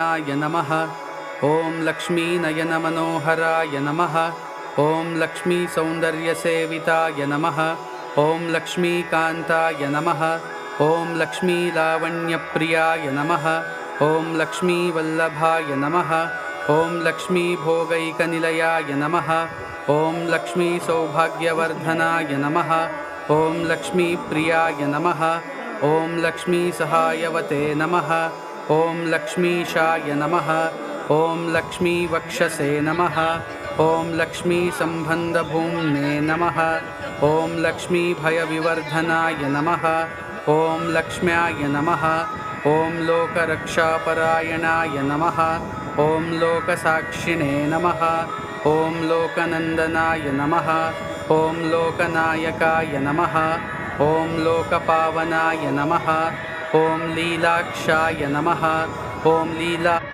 य नमः। ॐ लक्ष्मीनयनमनोहराय नमः। ॐ लक्ष्मीसौन्दर्यसेविताय नमः। ॐ लक्ष्मीकान्ताय नमः। ॐ लक्ष्मीलावण्यप्रियाय नमः। ॐ लक्ष्मीवल्लभाय नमः। ॐ लक्ष्मीभोगैकनिलयाय नमः। ॐ लक्ष्मीसौभाग्यवर्धनाय नमः। ॐ लक्ष्मीप्रियाय नमः। ॐ लक्ष्मीसहायवते नमः ॐ लक्ष्मीशाय नमः। ॐ लक्ष्मीवक्षसे नमः। ॐ लक्ष्मीसम्बन्धभूम्ने नमः। ॐ लक्ष्मीभयविवर्धनाय नमः। ॐ लक्ष्म्याय नमः। ॐ लोकरक्षापरायणाय नमः। ॐ लोकसाक्षिणे नमः। ॐ लोकनन्दनाय नमः। ॐ लोकनायकाय नमः। ॐ लोकपावनाय नमः ॐ लीलाक्षाय नमः। ॐ लीला